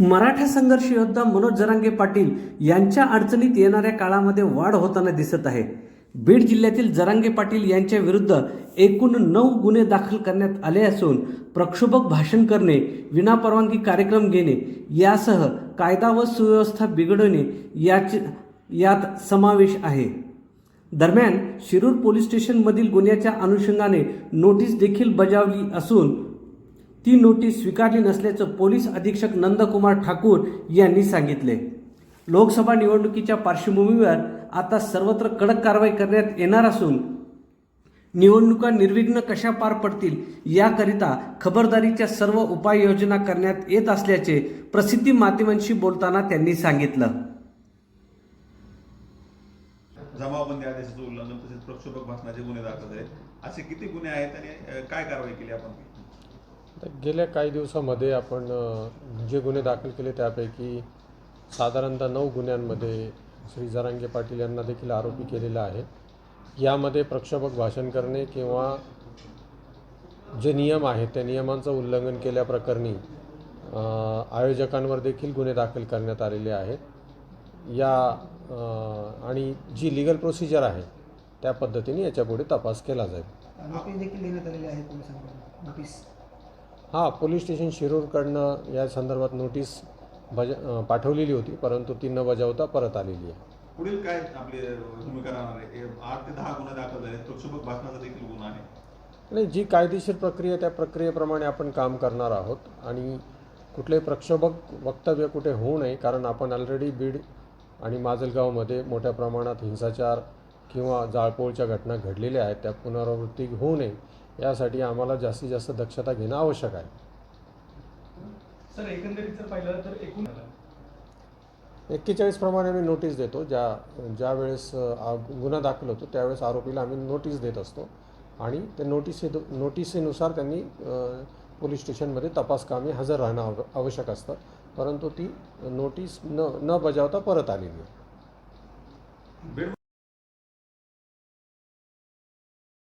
मराठा संघर्ष योद्धा मनोज जरांगे पाटील यांच्या अडचणीत येणाऱ्या काळामध्ये वाढ होताना दिसत आहे. बीड जिल्ह्यातील जरांगे पाटील यांच्या विरुद्ध एकूण नऊ गुन्हे दाखल करण्यात आले असून प्रक्षोभक भाषण करणे विनापरवानगी कार्यक्रम घेणे यासह कायदा व सुव्यवस्था बिघडवणे याचे यात समावेश आहे. दरम्यान शिरूर पोलीस स्टेशनमधील गुन्ह्याच्या अनुषंगाने नोटीस देखील बजावली असून ती नोटीस स्वीकारली नसल्याचं पोलीस अधीक्षक नंदकुमार ठाकूर यांनी सांगितले. लोकसभा निवडणुकीच्या पार्श्वभूमीवर आता सर्वत्र कडक कारवाई करण्यात येणार असून निवडणुका निर्विघ्न कशा पार पडतील याकरिता खबरदारीच्या सर्व उपाययोजना करण्यात येत असल्याचे प्रसिद्धी माध्यमांशी बोलताना त्यांनी सांगितलं. जमावबंदी आदेशाचं उल्लंघन तसेच प्रक्षोभक भाषणाचे गुन्हे दाखल आहेत. असे किती गुन्हे आहेत आणि काय कारवाई केली आपण? गेल्या काही दिवसामध्ये आपण जे गुन्हे दाखल केले त्यापैकी साधारणतः नऊ गुन्ह्यांमध्ये श्री जरांगे पाटील यांना देखील आरोपी केलेला आहे. यामध्ये प्रक्षोभक भाषण करणे किंवा जे नियम आहेत त्या नियमांचं उल्लंघन केल्याप्रकरणी आयोजकांवर देखील गुन्हे दाखल करण्यात आलेले आहेत. या आणि जी लिगल प्रोसिजर आहे त्या पद्धतीने याच्यापुढे तपास केला जाईल. देखील देण्यात आलेले आहेत हां पोलीस स्टेशन शिरूरकडनं या संदर्भात नोटीस बज पाठवलेली होती परंतु ती न बजावता परत आलेली आहे. पुढील काय आपली भूमिका राहणार आहे? आठ ते दहा गुन्हे दाखल झाले. प्रक्षोभक भाषणाचा देखील गुन्हा आहे. नाही जी कायदेशीर प्रक्रिया त्या प्रक्रियेप्रमाणे आपण काम करणार आहोत आणि कुठलेही प्रक्षोभक वक्तव्य कुठे होऊ नये कारण आपण ऑलरेडी बीड आणि माजलगावमध्ये मोठ्या प्रमाणात हिंसाचार किंवा जाळपोळच्या घटना घडलेल्या आहेत त्या पुनरावृत्ती होऊ नये. यासाठी आम्हाला जास्तीत जास्त दक्षता घेणं आवश्यक आहे. सर एकंदरीत जर पाहिलं तर एकूण एक्केचाळीस प्रमाणे आम्ही नोटीस देतो. ज्या ज्या वेळेस गुन्हा दाखल होतो त्यावेळेस आरोपीला आम्ही नोटीस देत असतो. आणि ते नोटिसे नोटिसीनुसार त्यांनी पोलीस स्टेशनमध्ये तपास कामी हजर राहणं आव आवश्यक असतं. परंतु ती नोटीस न न बजावता परत आलेली आहे.